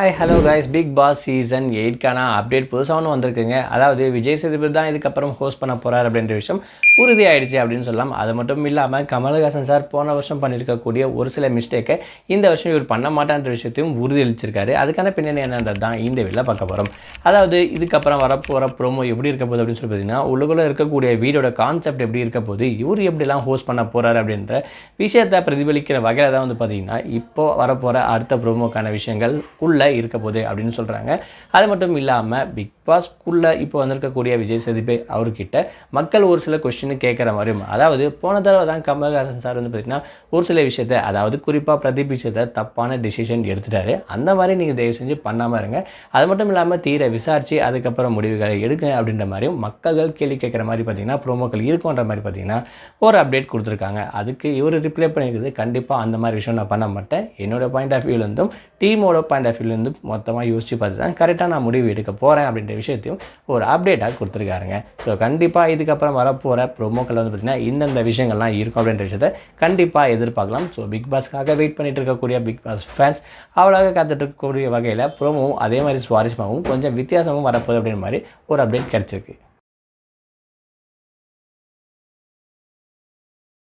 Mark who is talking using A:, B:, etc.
A: Hi hello guys big boss season எயிட்கான update புதுசாக ஒன்று வந்திருக்குங்க. அதாவது விஜய் சேதுபதி தான் இதுக்கப்புறம் ஹோஸ்ட் பண்ண போகிறார் அப்படின்ற விஷயம் உறுதியாயிடுச்சு அப்படின்னு சொல்லலாம். அது மட்டும் இல்லாமல் கமல்ஹாசன் சார் போன வருஷம் பண்ணியிருக்கக்கூடிய ஒரு சில மிஸ்டேக்கை இந்த வருஷம் இவர் பண்ண மாட்டான்ற விஷயத்தையும் உறுதியளிச்சிருக்காரு. அதுக்கான பின்னணி என்னன்றது தான் இந்த வீடியோவில் பார்க்க போகிறோம் அதாவது இதுக்கப்புறம் வரப்போகிற ப்ரோமோ எப்படி இருக்க போகுது அப்படின்னு சொல்லி பார்த்தீங்கன்னா உள்ளுக்குள்ளே இருக்கக்கூடிய வீடோட கான்செப்ட் எப்படி இருக்க போது இவர் எப்படிலாம் ஹோஸ்ட் பண்ண போகிறார் அப்படின்ற விஷயத்தை பிரதிபலிக்கிற வகையில் தான் வந்து பார்த்தீங்கன்னா இப்போ வரப்போகிற அடுத்த ப்ரோமோக்கான விஷயங்கள் உள்ள இருக்க போகுது அப்படின்னு சொல்கிறாங்க அது மட்டும் இல்லாமல் பிக் பாஸ்க்குள்ளே இப்போ வந்திருக்கக்கூடிய விஜய் சேதுபே அவர்கிட்ட மக்கள் ஒரு சில கொஸ்டின் கேட்குற மாதிரியும் அதாவது போன தடவை தான் கமல்ஹாசன் சார் வந்து பார்த்திங்கன்னா ஒரு சில விஷயத்த அதாவது குறிப்பாக பிரதீப் விஷயத்தை தப்பான டிசிஷன் எடுத்துட்டாரு. அந்த மாதிரி நீங்கள் தயவு செஞ்சு பண்ணாமல் இருங்க. அது மட்டும் இல்லாமல் தீர விசாரித்து அதுக்கப்புறம் முடிவுகளை எடுங்க அப்படின்ற மாதிரியும் மக்கள்கள் கேள்வி கேட்குற மாதிரி பார்த்தீங்கன்னா ப்ரோமோக்கள் இருக்குன்ற மாதிரி பார்த்தீங்கன்னா ஒரு அப்டேட் கொடுத்துருக்காங்க. அதுக்கு இவர் ரிப்ளை பண்ணியிருக்குது கண்டிப்பாக அந்த மாதிரி விஷயம் நான் பண்ண மாட்டேன். என்னோடய பாயிண்ட் ஆஃப் வியூலேருந்தும் டீமோட பாயிண்ட் ஆஃப் வியூலேருந்து வந்து மொத்தமாக யோசிச்சு பார்த்து தான் கரெக்டாக நான் முடிவு எடுக்க போகிறேன் அப்படின்ற விஷயத்தையும் ஒரு அப்டேட்டாக கொடுத்துருக்காருங்க. ஸோ கண்டிப்பாக இதுக்கப்புறம் வரப்போகிற ப்ரொமோக்கள் வந்து பார்த்திங்கன்னா இந்தந்த விஷயங்கள்லாம் இருக்கும் அப்படின்ற விஷயத்தை கண்டிப்பாக எதிர்பார்க்கலாம். ஸோ பிக் பாஸ்க்காக வெயிட் பண்ணிட்டு இருக்கக்கூடிய பிக் பாஸ் ஃபேன்ஸ் அவளாக காத்துட்ருக்கக்கூடிய வகையில் ப்ரோமோவும் அதே மாதிரி சுவாரஸ்யமாகவும் கொஞ்சம் வித்தியாசமும் வரப்போகுது அப்படின்ற மாதிரி ஒரு அப்டேட் கிடச்சிருக்கு.